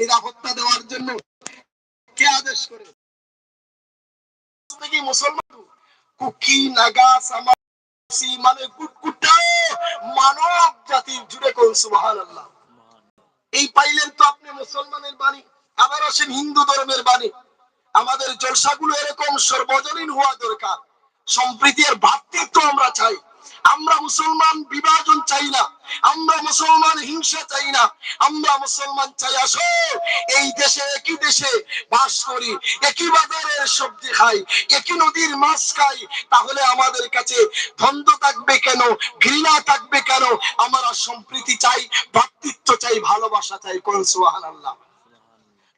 নিরাপত্তা দেওয়ার জন্য কে আদেশ করে? মুসলমান? কুকি, নাগা মানে মানব জাতির জুড়ে কোন সুবহানাল্লাহ? এই পাইলেন তো আপনি মুসলমানের বাণী, আবার আসেন হিন্দু ধর্মের বাণী। আমাদের জলসাগুলো এরকম সর্বজনীন হওয়া দরকার। সম্প্রীতি আর ভাতৃত্ব আমরা চাই। আমরা মুসলমান বিভাজন চাই না, আমরা মুসলমান হিংসা চাই না, আমরা মুসলমান চাই আসো, এই দেশে একই দেশে বাস করি, একই বাজারের সবজি খাই, একই নদীর মাছ খাই, তাহলে আমাদের কাছে দ্বন্দ্ব থাকবে কেন, ঘৃণা থাকবে কেন? আমরা সম্প্রীতি চাই ভাতৃত্ব চাই, ভালোবাসা চাই কোন সুহান আল্লাহ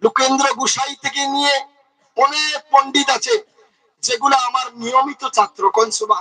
লোকেন্দ্র গুসাই থেকে নিয়ে অনেক পণ্ডিত আছে, যেগুলো আমার নিয়মিত ছাত্র কোন সুবাহ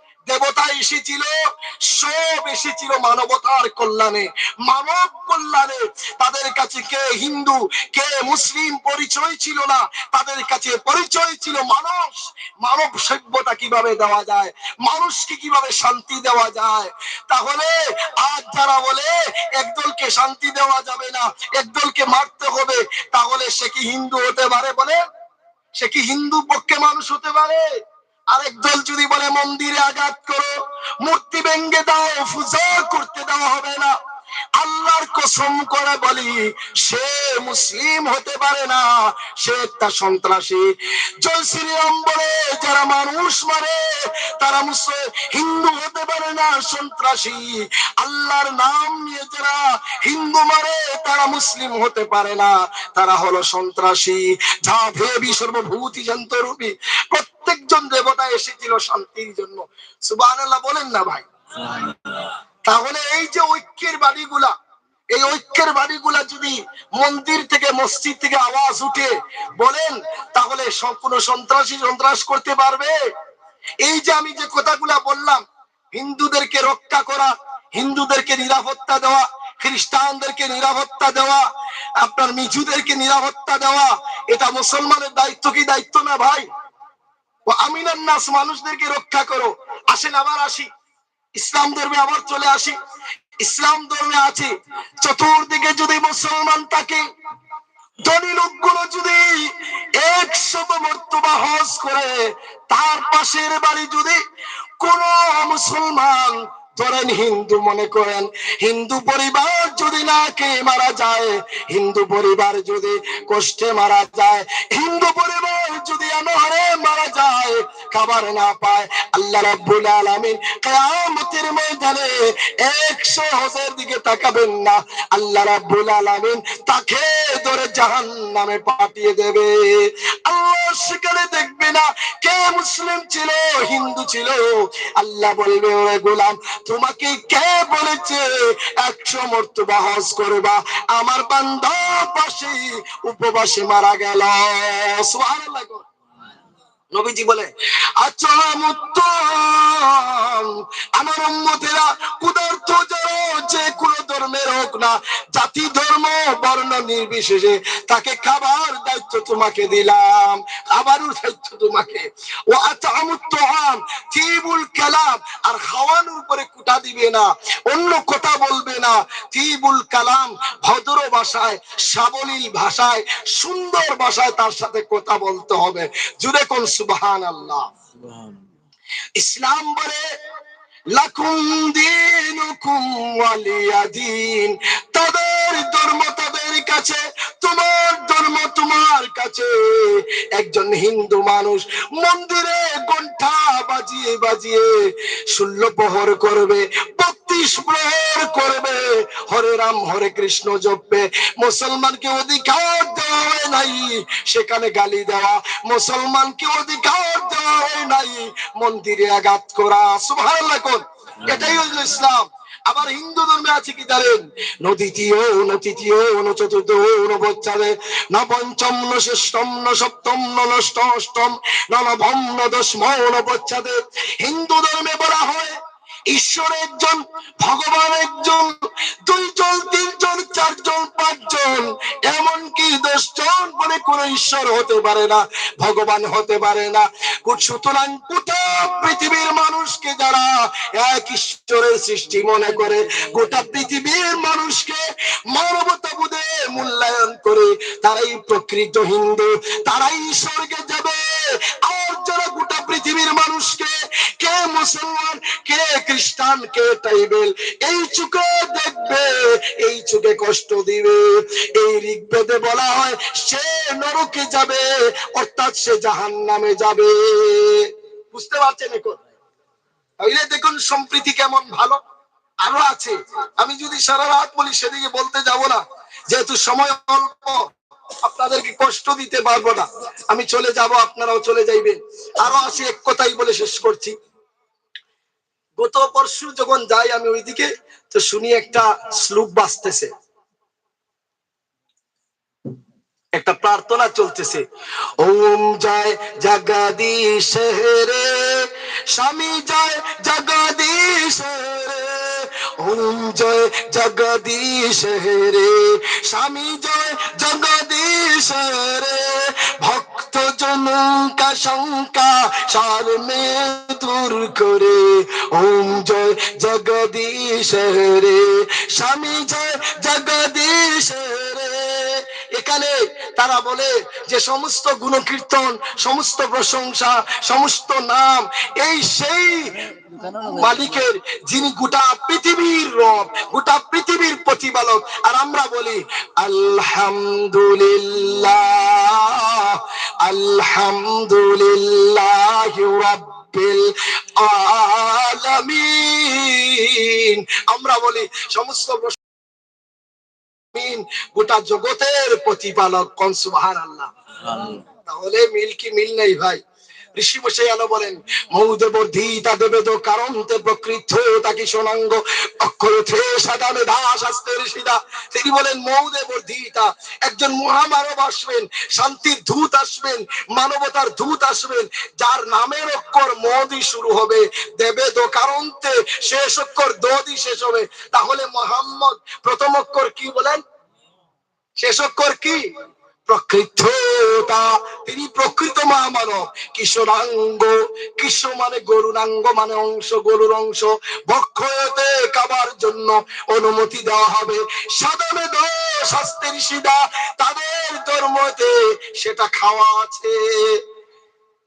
দেবতা এসেছিল, সব এসেছিল মানবতার কল্যাণে। মানব কল্যাণে তাদের কাছে কে হিন্দু, কে মুসলিম পরিচয় ছিল না, তাদের কাছে পরিচয় ছিল মানুষ। মানব সভ্যতা কীভাবে দেওয়া যায়, মানুষকে কীভাবে শান্তি দেওয়া যায়? তাহলে আজ যারা বলে, একদলকে শান্তি দেওয়া যাবে না, একদলকে মারতে হবে তাহলে সে কি হিন্দু হতে পারে বলে? সে কি হিন্দু পক্ষে মানুষ হতে পারে? আরেক দল যদি বলে, মন্দিরে আঘাত করো, মূর্তি ভেঙ্গে দাও পূজা করতে দেওয়া হবে না। আল্লাহর কসম করে বলি, সে মুসলিম হতে পারে না, সে একটা সন্ত্রাসী। জয় শ্রীরাম বলে যারা মানুষ মারে, তারা মুসলিম, হিন্দু হতে পারে না, সন্ত্রাসী। আল্লাহর নাম নিয়ে যারা হিন্দু মারে, তারা মুসলিম হতে পারে না, তারা হলো সন্ত্রাসী। যা ভেবি সর্বভূতি যন্ত্ররূপী প্রত্যেকজন দেবতা এসেছিল শান্তির জন্য। সুবাহ বলেন না ভাই। তাহলে এই যে ঐক্যের বাড়িগুলা এই ঐক্যের বাড়িগুলা যদি মন্দির থেকে, মসজিদ থেকে আওয়াজ উঠে বলেন, তাহলে কোন সন্ত্রাসী সন্ত্রাস করতে পারবে। এই যে আমি যে কথাগুলা বললাম, হিন্দুদেরকে রক্ষা করা, হিন্দুদেরকে নিরাপত্তা দেওয়া, খ্রিস্টানদেরকে নিরাপত্তা দেওয়া, আপনার মিজুদেরকে নিরাপত্তা দেওয়া, এটা মুসলমানের দায়িত্ব কি দায়িত্ব না ভাই? ও মানুষদেরকে রক্ষা করো। আসেন আবার আসি। ইসলাম ধর্মে আবার চলে আসি। ইসলাম ধর্মে আছে। চতুর্দিকে যদি মুসলমান থাকে, ধনী লোকগুলো যদি একশত মর্তবা করে, তার পাশের বাড়ি যদি কোন মুসলমান ধরেন হিন্দু মনে করেন, হিন্দু পরিবার যদি না কে মারা যায়, হিন্দু পরিবার যদি কষ্টে মারা যায়, হিন্দু পরিবার যদি অনহারে মারা যায়, খাবার না পায়, আল্লাহ রাব্বুল আলামিন কিয়ামতের ময়দানে 100 হজের দিকে তাকাবেন না। আল্লাহ রাব্বুল আলামিন তাকে ধরে জাহান্নামে পাঠিয়ে দেবে। আল্লাহ সেখানে দেখবে না কে মুসলিম ছিল, হিন্দু ছিল। আল্লাহ বলবে, ওরে গোলাম, তোমাকে কে বলেছে, একশো মর্তবা হজ করবা? আমার বান্ধব পাশে উপবাসে মারা গেল। সুবহানাল্লাহ নবীজি বলে আচ্ছা আমার উম্মতেরা কুদার্থ যারা যে কোনো ধর্মের হোক না, জাতি, ধর্ম, বর্ণ নির্বিশেষে তাকে খাবার দায়িত্ব তোমাকে দিলাম খাবারও দায়িত্ব তোমাকে। ও আতামুত্তহাম তিবুল কালাম আর খাওয়ানোর উপরে কুটা দিবে না অন্য কথা বলবে না। তিবুল কালাম ভদ্র ভাষায় সাবলীল ভাষায় সুন্দর ভাষায় তার সাথে কথা বলতে হবে। জুড়ে কোন সুবহান আল্লাহ ইসলাম বলে লাকুম দিনুকুম ওয়ালিয়া দিন। তাদের ধর্ম তাদের কাছে তোমার ধর্ম তোমার কাছে। একজন হিন্দু মানুষ মন্দিরে ঘণ্টা বাজিয়ে বাজিয়ে ষোলো প্রহর করবে বত্রিশ প্রহর করবে। হরে রাম হরে কৃষ্ণ জপবে মুসলমানকে অধিকার দেওয়া হয় নাই সেখানে গালি দেওয়া। মুসলমানকে অধিকার দেওয়া হয় নাই মন্দিরে আঘাত করা। কোন? এটাই হলো ইসলাম। আবার হিন্দু ধর্মে আছে কি জানেন? নদীতীয়, নতৃতীয় চতুর্থ নবচ্চারে ন পঞ্চম ন ষষ্ঠম ন সপ্তম ন নষ্ট অষ্টম ন নবম ন দশম নবচ্চাদে হিন্দু ধর্মে বলা হয় ঈশ্বর একজন ভগবান একজন, দুইজন, তিনজন, চারজন, পাঁচজন, এমনকি দশজন বলে কোন ঈশ্বর হতে পারে না, ভগবান হতে পারে না। সুতরাং গোটা পৃথিবীর মানুষকে যারা এক ঈশ্বরের সৃষ্টি মনে করে, গোটা পৃথিবীর মানুষকে মানবতা বোধে মূল্যায়ন করে, তারাই প্রকৃত হিন্দু, তারাই স্বর্গে যাবে। আর যারা গোটা পৃথিবীর মানুষকে কে মুসলমান, কে খ্রিস্টান, কে টাইবেল এই চুকে দেখবে, এই চুকে কষ্ট দিবে। এই ঋগ্বেদে বলা হয়, সে নরকে যাবে, অর্থাৎ সে জাহান নামে যাবে। বুঝতে পারছেন এখন? তাইলে দেখুন, সম্প্রীতি কেমন ভালো? আরও আছে। আমি যদি সারা রাত বলি, সেদিকে বলতে যাব না। যেহেতু সময় অল্প আপনাদেরকে কষ্ট দিতে পারব না। আমি চলে যাব, আপনারাও চলে যাইবেন। আরও আছে এক কথাই বলে শেষ করছি। গত পরশু যখন যাই আমি ওইদিকে, তো শুনি একটা শ্লোক বাজতেছে। একটা প্রার্থনা চলতেছে। ওম জয় জগদীশ রে, স্বামী জয় জগদীশ রে। ওম জয় জগদীশ রে স্বামী জয় জগদীশ রে ভক্ত জনকা শঙ্কা সার মে দূর করে, ওম জয় জগদীশ রে স্বামী জয় জগদীশ রে এখানে তারা বলে যে সমস্ত গুণকীর্তন, সমস্ত প্রশংসা, সমস্ত নাম, এই সেই মালিকের যিনি গোটা পৃথিবীর রব, গোটা পৃথিবীর প্রতিপালক। আর আমরা বলি, আলহামদুলিল্লাহ আলহামদুলিল্লাহ রাব্বিল আলামিন। আমরা বলি, সমস্ত গোটা জগতের প্রতিপালক কনসু সুবহান আল্লাহ তাহলে মিল কি মিল নেই ভাই? ঋষি বসে আলো বলেন মৌদে বর্ধিতা দেবে তো কারণ তে প্রকৃত তাকি সোনাঙ্গ অক্ষর দাস আসতে ঋষিদা। তিনি বলেন একজন মহামানব আসবেন, শান্তির দূত আসবেন, মানবতার দূত আসবেন, যার নামের অক্ষর মদি শুরু হবে দেবে তো কারণ তে শেষ অক্ষর দদি শেষ হবে। তাহলে মোহাম্মদ প্রথম অক্ষর কি বলেন? শেষ অক্ষর কি? প্রকৃততা, তিনি প্রকৃত মহামানব। কিশোরাঙ্গ, কিশো মানে গরুরাঙ্গ মানে অংশ, গরুর অংশ। বক্ষতে কাবার জন্য অনুমতি দেওয়া হবে। সাধারণ শাস্ত্রের সিদা তাদের ধর্মতে সেটা খাওয়া আছে।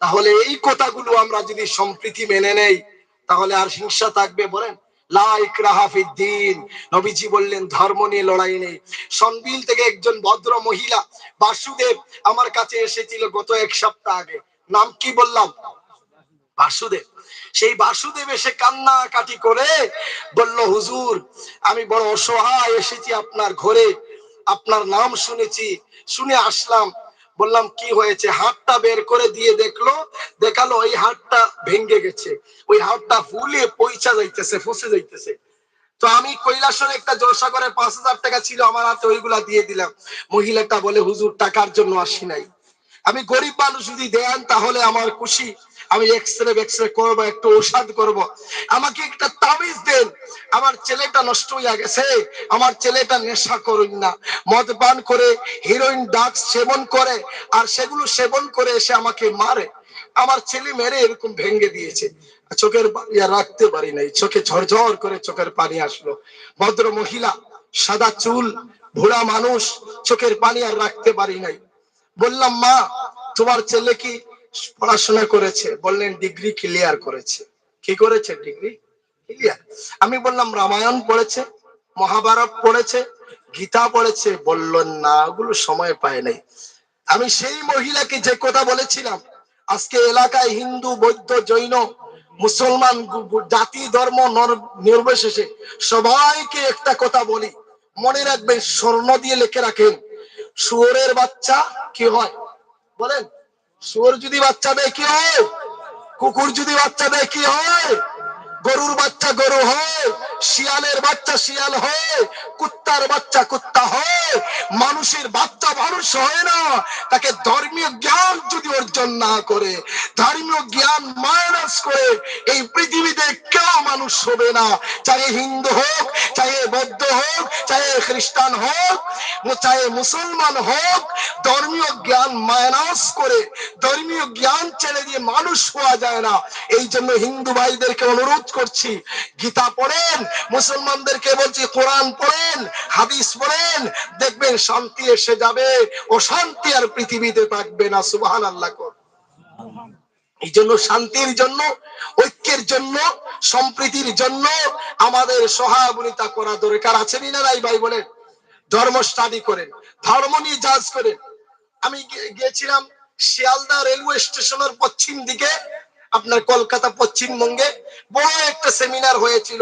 তাহলে এই কথাগুলো আমরা যদি সম্প্রীতি মেনে নেই, তাহলে আর হিংসা থাকবে, বলেন? নবীজি বললেন, ধর্ম নিয়ে লড়াই নেই। থেকে একজন ভদ্র মহিলা, বাসুদেব, আমার কাছে এসেছিল গত এক সপ্তাহ আগে। নাম কি বললাম? বাসুদেব। সেই বাসুদেব এসে করে বলল, হুজুর, আমি বড় অসহায় এসেছি আপনার ঘরে। আপনার নাম শুনেছি, শুনে আসলাম। বললাম, কি হয়েছে? হাতটা বের করে দিয়ে দেখল, দেখাল ওই হাতটা ভেঙ্গে গেছে। ওই হাতটা ফুলে পয়সা যাইতেছে, ফসে যাইতেছে। তো আমি কৈলাসরে একটা জলসা করে পাঁচ হাজার টাকা ছিল, আমার হাতে ওইগুলা দিয়ে দিলাম। মহিলাটা বলে, হুজুর, টাকার জন্য আসি নাই। আমি গরিব মানুষ যদি দেন, তাহলে আমার খুশি। আমি এক্সরে এক্সরে করব, একটু ঔষধ করব। আমাকে একটা তাবিজ দেন। আমার ছেলেটা নষ্ট হইয়া গেছে। আমার ছেলেটা নেশা করুন না। মদ পান করে হিরোইন ডাক্স সেবন করে, আর সেগুলো সেবন করে এসে আমাকে মারে। আমার ছেলে মেরে এরকম ভেঙ্গে দিয়েছে। চোখের ইয়া রাখতে পারি নাই। চোখে ঝরঝর করে চোখের পানি আসলো। ভদ্র মহিলা, সাদা চুল ভোড়া মানুষ, চোখের পানি আর রাখতে পারি নাই। বললাম, মা, তোমার ছেলে কি পড়াশোনা করেছে, বললেন ডিগ্রি ক্লিয়ার করেছে। কি করেছে ডিগ্রি ক্লিয়ার আমি বললাম, রামায়ণ পড়েছে, মহাভারত পড়েছে, গীতা পড়েছে। বললেন, না, ওগুলো সময় পায় নাই। আমি সেই মহিলাকে যে কথা বলেছিলাম, আজকে এলাকায় হিন্দু, বৌদ্ধ, জৈন, মুসলমান জাতি, ধর্ম নির্বিশেষে সবাইকে একটা কথা বলি। মনে রাখবেন, স্বর্ণ দিয়ে লিখে রাখেন, শুয়োরের বাচ্চা কি হয়? বলেন শুয়োর যদি বাচ্চা দেয় কি হয়, কুকুর যদি বাচ্চা দেয় কি হয়, গরুর বাচ্চা গরু হয়, শিয়ালের বাচ্চা শিয়াল হয়, কুত্তার বাচ্চা কুত্তা হয়, মানুষের বাচ্চা মানুষ হয় না, তাকে ধর্মীয় জ্ঞান অর্জন না করে, ধর্মীয় জ্ঞান মাইনাস করে এই পৃথিবীতে কেউ মানুষ হবে না। চাহে হিন্দু হোক, চাহে বৌদ্ধ হোক, চাহে খ্রিস্টান হোক, চাহে মুসলমান হোক, ধর্মীয় জ্ঞান মাইনাস করে, ধর্মীয় জ্ঞান ছেড়ে দিয়ে মানুষ হওয়া যায় না। এই জন্য হিন্দু ভাইদেরকে অনুরোধ করছি, গীতা পড়েন, মুসলমানদেরকে বলছি, কোরআন পড়েন, হাদিস পড়েন, দেখবেন শান্তি এসে যাবে, অশান্তি আর পৃথিবীতে থাকবে না সুবাহ আল্লাহ কর। এই জন্য, শান্তির জন্য, ঐক্যের জন্য, সম্প্রীতির জন্য আমাদের সহায়তা করা দরকার আছে না নাই ভাই বলেন ধর্ম স্টাডি করেন, ধর্ম নিয়ে জাজ করেন। আমি গিয়েছিলাম শিয়ালদা রেলওয়ে স্টেশনের পশ্চিম দিকে, আপনার কলকাতা পশ্চিমবঙ্গে। বড় একটা সেমিনার হয়েছিল,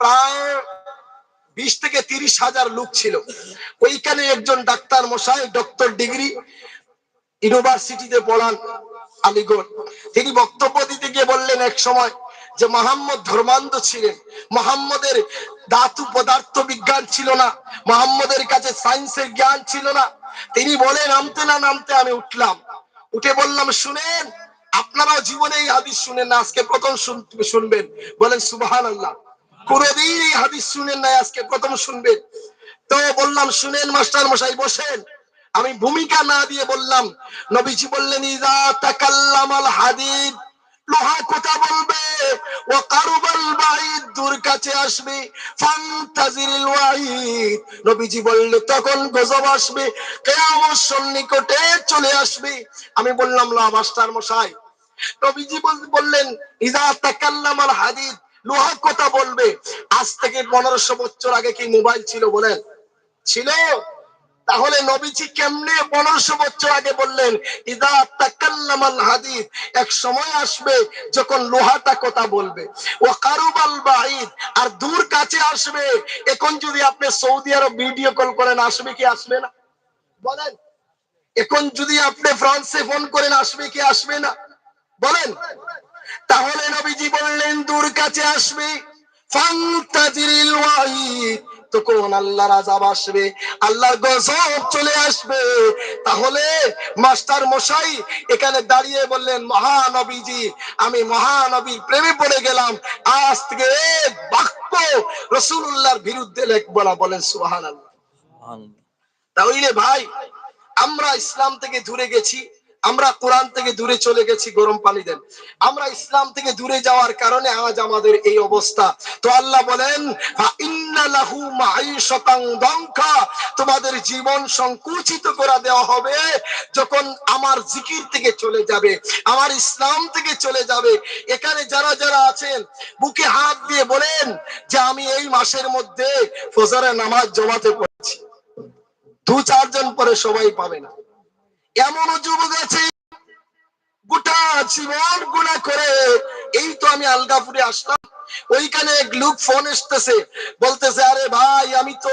প্রায় বিশ থেকে তিরিশ হাজার লোক ছিল। ওইখানে একজন ডাক্তার মশাই, ডক্টর ডিগ্রি, ইউনিভার্সিটিতে পড়ান। আলিগড়। তিনি বক্তব্য দিতে গিয়ে বললেন এক সময় যে মোহাম্মদ ধর্মান্ধ ছিলেন। মোহাম্মদের ধাতু পদার্থ বিজ্ঞান ছিল না। মোহাম্মদের কাছে সায়েন্সের জ্ঞান ছিল না। তিনি বলে নামতে না নামতে আমি উঠলাম। উঠে বললাম, শুনেন, আপনারাও জীবনে এই হাদিস শুনেন না, আজকে প্রথম শুন- শুনবেন। বলেন সুবাহান আল্লাহ কোনদিন এই হাদিস শুনেন না আজকে প্রথম শুনবেন। তো বললাম, শুনেন মাস্টার মশাই বসেন। আমি ভূমিকা না দিয়ে বললাম, নবীজি বললেন হাদিদ। লোহা কথা বলবে? ও কারুবাল দূর কাছে আসবে। ওয়াঈদ। নবীজি তখন গজব আসবে, কিয়ামত সন্নিকটে চলে আসবে। আমি বললাম লা মাস্টার মশাই। নবীজি বললেন ইজা তাকাল্লামাল হাদিদ। লোহা কথা বলবে? আজ থেকে পনেরোশো বছর আগে কি মোবাইল ছিল বলেন? ছিল। তাহলে নবীজি কেমনে পনেরোশো বছর আগে বললেন, ইদা তাকাল্লামাল হাদিদ এক সময় আসবে যখন লোহাটা কথা বলবে। ও কারুবাল বাঈদ আর দূর কাছে আসবে, এখন যদি আপনি সৌদি আরব ভিডিও কল করেন, আসবে কি, আসবে না? বলেন। এখন যদি আপনি ফ্রান্সে ফোন করেন, আসবে কি, আসবে না? বলেন। তাহলে নবীজি বললেন, দূর কাছে আসবে। ফান্তাজিরিল ওয়াহিদ তখন আল্লাহর আযাব আসবে আল্লাহর গজব চলে আসবে। তাহলে মাস্টার মশাই এখানে দাঁড়িয়ে বললেন মহানবীজি আমি মহানবীর প্রেমে পড়ে গেলাম। আজ থেকে এক বাক্য রসুল্লাহর বিরুদ্ধে লেখবো না। বলেন সুবহানাল্লাহ। তাহলে ভাই আমরা ইসলাম থেকে দূরে গেছি। আমরা কোরআন থেকে দূরে চলে গেছি গরম পানি দেন। আমরা ইসলাম থেকে দূরে যাওয়ার কারণে আজ আমাদের এই অবস্থা। তো আল্লাহ বলেন, "ফা ইন্না লাহু মাঈশাতান দাঙ্কা। তোমাদের জীবন সংকুচিত করে দেওয়া হবে যখন আমার জিকির থেকে চলে যাবে, আমার ইসলাম থেকে চলে যাবে। এখানে যারা যারা আছেন, বুকে হাত দিয়ে বলেন যে আমি এই মাসের মধ্যে ফজরের নামাজ জমাতে পড়েছি। দু চারজন পরে সবাই পাবে না। এমনও যুবক আছে, গোটা জীবন গুণা করে, এই তো আমি আলগাপুরে আসলাম। ওইখানে এক লোক ফোন এসতেছে, বলতেছে, আরে ভাই, আমি তো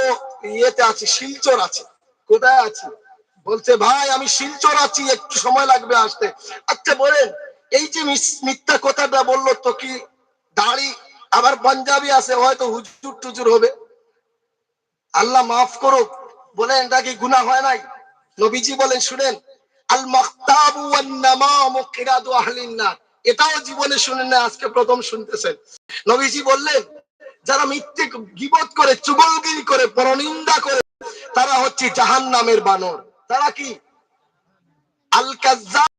ইয়েতে আছি, শিলচর আছে। কোথায় আছি? বলছে, ভাই, আমি শিলচর আছি, একটু সময় লাগবে আসতে। আচ্ছা বলেন, এই যে মিথ্যা কথাটা বলল, তো কি দাড়ি আবার পাঞ্জাবি আছে? হয়তো হুজুর টুজুর হবে। আল্লাহ মাফ করুক, বলেন, এটা কি গুনাহ হয় নাই? নবীজি বলেন, শুনেন আল মাখতাবু ওয়ান নামামু কিরাদু আহলিন এটাও জীবনে শুনেন না আজকে প্রথম শুনতেছেন। নবীজি বললেন, যারা মিথ্যে গিবত করে, চুগলগিরি করে, পরনিন্দা করে, তারা হচ্ছে জাহান্নামের বানর। তারা কি? আল কাজ্জাব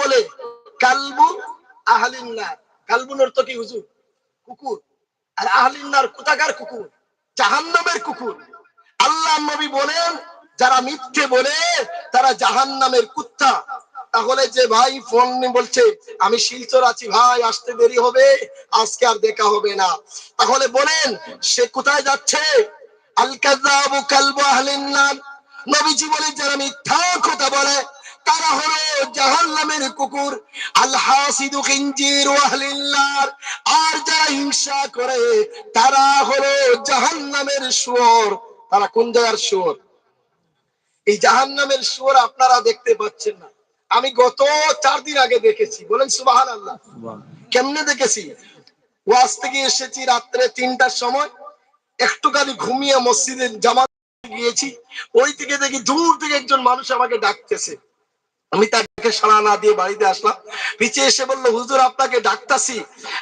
বলে, কালবু আহলিন নার কালবুন অর্থ কি, হুজুর? কুকুর। আর আহলিন নার কোথাকার কুকুর? জাহান্নামের কুকুর। আল্লাহ নবী বলেন যারা মিথ্যে বলে তারা জাহান্নামের কুত্তা। তাহলে যে ভাই ফোন বলছে, আমি শিলচর আছি ভাই, আসতে দেরি হবে, আজকে আর দেখা হবে না। তাহলে বলেন, সে কোথায় যাচ্ছে? যারা মিথ্যা কথা বলে, তারা হলো জাহান্নামের কুকুর। আল হাসিদু খিনজির আহলিন আর যারা হিংসা করে, তারা হলো জাহান্নামের শুয়োর। তারা কোন জায়গার এই জাহান্নামের শুয়োর আপনারা দেখতে পাচ্ছেন না। আমি গত চার দিন আগে দেখেছি। বলেন সুবাহান আল্লাহ কেমনে দেখেছি? ওয়াজ থেকে এসেছি রাত্রে তিনটার সময়। একটুখানি ঘুমিয়ে মসজিদে জামাত গিয়েছি। ওই থেকে দেখি দূর থেকে একজন মানুষ আমাকে ডাকতেছে। আমি তাকে সাড়া না দিয়ে বাড়িতে আসলাম। পিছিয়ে এসে বলল, হুজুর, আপনাকে ডাকতাছি।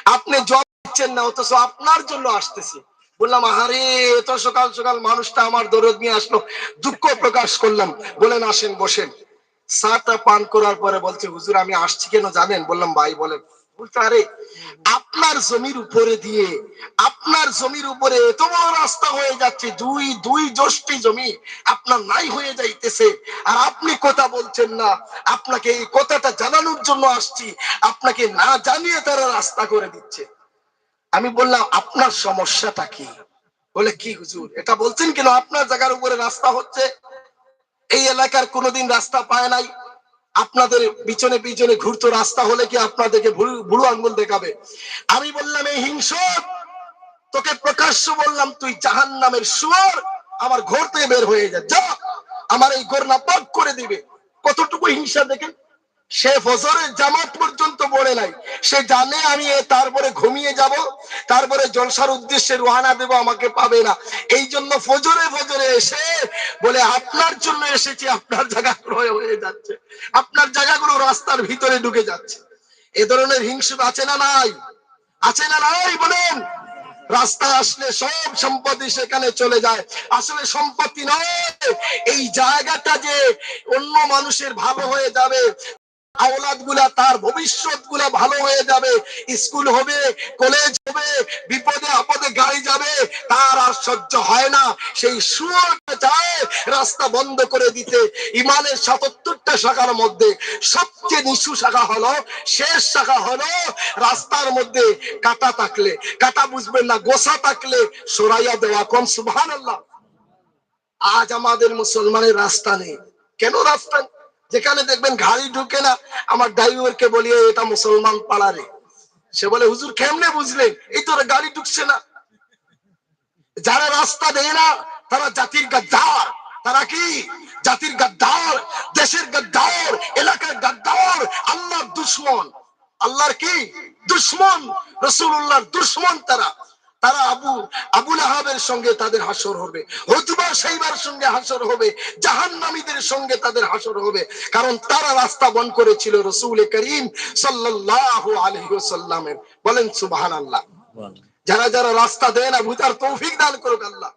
আপনি জব দিচ্ছেন না, অথচ আপনার জন্য আসতেছি। বললাম, আহারে, এত সকাল সকাল মানুষটা আমার দরদ নিয়ে আসলো। দুঃখ প্রকাশ করলাম। বলেন, আসেন, বসেন। চাটা পান করার পরে বলছে, হুজুর, আমি আসছি কেন জানেন? বললাম, ভাই, বলেন। আপনার জমির উপরে দিয়ে, আপনার জমির উপরে এত বড় রাস্তা হয়ে যাচ্ছে, দুই দুই যষ্টি জমি আপনার নাই হয়ে যাইতেছে। আর আপনি কথা বলছেন না। আপনাকে এই কথাটা জানানোর জন্য আসছি। আপনাকে না জানিয়ে তারা রাস্তা করে দিচ্ছে। আমি বললাম, আপনার সমস্যাটা কি? বলে, কি হুজুর? এটা বলছেন কেন? আপনার জায়গার উপরে রাস্তা হচ্ছে। এই এলাকার কোনোদিন রাস্তা পায় নাই। আপনাদের পিছনে পিছনে ঘুরতো রাস্তা হলে কি আপনাদেরকে বুড়ো আঙ্গুল দেখাবে? আমি বললাম, এই হিংসক, তোকে প্রকাশ্য বললাম, তুই জাহান নামের সুয়ার আমার ঘর থেকে বের হয়ে যা আমার এই ঘর না পাক করে দিবে। কতটুকু হিংসা দেখেন? সে ফজরের জামাত পর্যন্ত বলে নাই। সে জানে আমি তারপরে ঘুমিয়ে যাব, তারপরে জলসার উদ্দেশ্যে রোহানা দেব, আমাকে পাবে না। এই জন্য ফজরে ফজরে এসে বলে, আপনার জন্য এসেছি, আপনার জায়গাগুলো হয়ে যাচ্ছে। আপনার জায়গাগুলো রাস্তার ভিতরে ঢুকে যাচ্ছে। এ ধরনের হিংসুক আছে না নাই? আছে না নাই বলেন। রাস্তায় আসলে সব সম্পত্তি সেখানে চলে যায়। আসলে সম্পত্তি নয়, এই জায়গাটা যে অন্য মানুষের ভালো হয়ে যাবে আওলাদগুলা তার ভবিষ্যৎ গুলা ভালো হয়ে যাবে, স্কুল হবে, কলেজ হবে, বিপদে আপদে গাড়ি যাবে, তার আর সহ্য হয় না। সেই সুরটা চায় রাস্তা বন্ধ করে দিতে। ইমানের সাতাত্তরটা শাখার মধ্যে সবচেয়ে নিচু শাখা হলো, শেষ শাখা হলো রাস্তার মধ্যে কাটা থাকলে। কাটা বুঝবেন না গোসা থাকলে সরাইয়া দেওয়া সুবহান আল্লাহ আজ আমাদের মুসলমানের রাস্তা নেই। কেন রাস্তা নেই? যেখানে দেখবেন গাড়ি ঢুকে না, আমার ড্রাইভারকে বলি এটা মুসলমান পাড়ারে সে বলে, হুজুর, কেমনে বুঝলেন? এই তোর গাড়ি ঢুকছে না। যারা রাস্তা দেয় না, তারা জাতির গাদ্দার। তারা কি? জাতির গাদ্দার, দেশের গাদ্দার, এলাকার গাদ্দার, আল্লাহর দুশ্মন। আল্লাহর কি? দুশ্মন। রসুল্লাহর দুশ্মন তারা। তারা আবু আবুল আহাবের সঙ্গে তাদের হাসর হবে, হতুবা সাইবার সঙ্গে হাসর হবে, জাহান্নামীদের সঙ্গে তাদের হাসর হবে। কারণ তারা রাস্তা বন করেছিল রসুল করিম সাল্লাল্লাহু আলাইহি ওয়াসাল্লামের। বলেন সুবহানাল্লাহ। যারা যারা রাস্তা দেয় না ভূতার তৌফিক দান করুক আল্লাহ।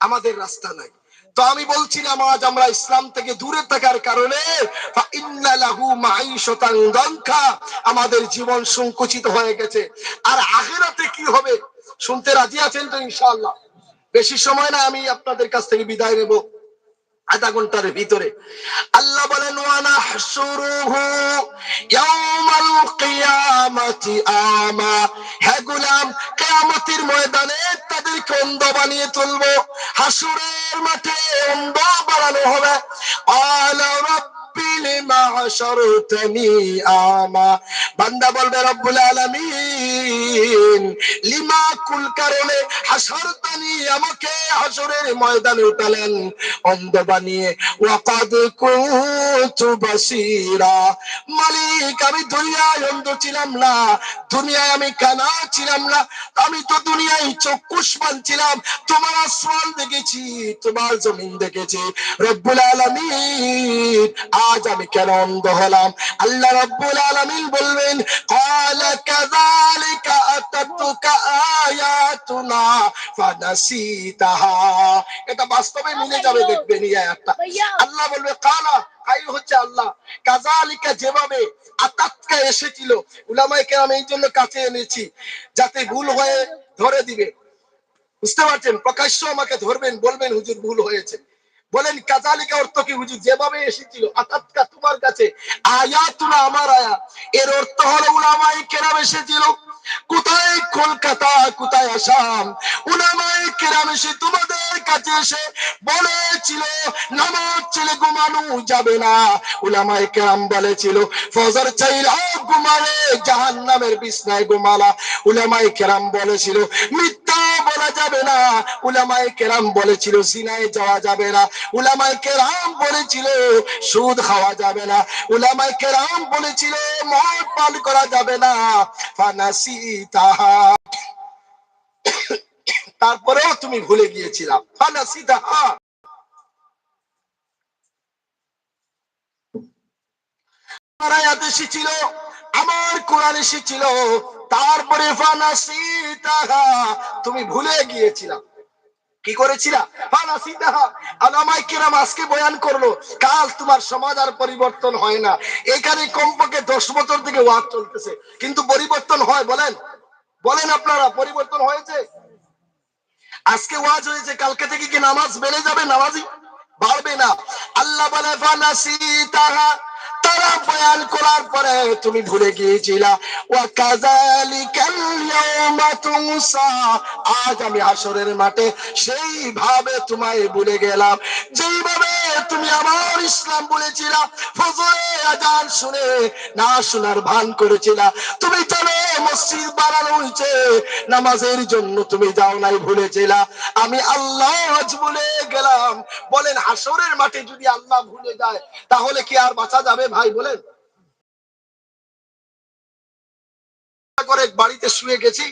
আমাদের রাস্তা নাই। তো আমি বলছিলাম আজ আমরা ইসলাম থেকে দূরে থাকার কারণে আমাদের জীবন সংকুচিত হয়ে গেছে। আর আখেরাতে কি হবে? শুনতে রাজি আছেন তো ইনশাআল্লাহ। বেশি সময় না, আমি আপনাদের কাছ থেকে বিদায় নেব। আধা ঘণ্টার ভিতরে। আল্লাহ বলেন ওয়ানা আমা। ময়দানে তাদেরকে অন্ধ বানিয়ে তুলবো। হাসুরের মাঠে অন্ধ বানানো হবে। আলা মালিক, আমি দুনিয়ায় অন্ধ ছিলাম না, দুনিয়ায় আমি কানা ছিলাম না, আমি তো দুনিয়ায় চক্ষুষ্মান ছিলাম। তোমার আসমান দেখেছি, তোমার জমিন দেখেছি। রব্বুল আলামিন আজ আমি কেন অন্ধ হলাম? আল্লাহ রাব্বুল আলামিন বলবেন কাযালিকা আতাতুকা আয়াতুনা ফানাসিতাহা। এটা বাস্তবে মিলে যাবে দেখবেন এই আয়াতটা। আল্লাহ বলবে তাই হচ্ছে আল্লাহ? কাজালিকা যেভাবে আতাতকা এসেছিল উলামায়ে কেরাম এই জন্য কাছে এনেছি যাতে ভুল হয়ে ধরে দিবে। বুঝতে পারছেন? প্রকাশ্য আমাকে ধরবেন বলবেন হুজুর ভুল হয়েছে। বলেন, কাজালিকা অর্থ কি? হুজুর, যেভাবে এসেছিল, আতাতকা তোমার কাছে, আয়াতুনা আমার আয়াত এর অর্থ হলো উলামায়ে কেরাম এসেছিল। কোথায়? কলকাতা, কোথায়? আসাম। উলামায়ে কেরাম এসে তোমাদের কাছে এসে বলেছিল, নামাজ ছেলে ঘুমানো যাবে না। উলামায়ে কেরাম বলেছিল, ফজর চাইলা ঘুমালে জাহান্নামের বিছনায় ঘুমালা। উলামায়ে কেরাম বলেছিল, মিথ্যা বলে যাবে না। উলামায়ে কেরাম বলেছিল সিনায় যাওয়া যাবে না। উলামায়ে কেরাম বলেছিল, সুদ খাওয়া যাবে না। উলামায়ে কেরাম বলেছিল, মদ পান করা যাবে না। ফানাসি তাহা তারপরেও তুমি ভুলে গিয়েছিলাম ফানাসিতাহা আমার আমার কোরআন তারপরে তুমি ভুলে গিয়েছিলাম কি আজকে বয়ান করল, কাল তোমার সমাজ আর পরিবর্তন হয় না। এখানে কমপক্ষে দশ বছর থেকে ওয়াজ চলতেছে, কিন্তু পরিবর্তন হয়, বলেন। বলেন আপনারা, পরিবর্তন হয়েছে? আজকে ওয়াজ হয়েছে, কালকে থেকে কি নামাজ বেড়ে যাবে? নামাজি বাড়বে না। আল্লাহ বলে ফানাসিতাহা তারা বয়ান করার পরে তুমি ভুলে গিয়েছিলা। আজ আমি আসরের মাঠে সেইভাবে তোমায় ভুলে গেলাম। যেইভাবে তুমি আমার ইসলাম বলেছিলা। আজান শুনে না শোনার ভান তুমি চলে মসজিদ বানানো হয়েছে। নামাজের জন্য তুমি যাও নাই আমি আল্লাহ ভুলে গেলাম। বলেন হাসরের মাঠে যদি আল্লাহ ভুলে যায়, তাহলে কি আর বাঁচা যাবে ভাই, বলেন? করে বাড়িতে শুয়ে গেছি।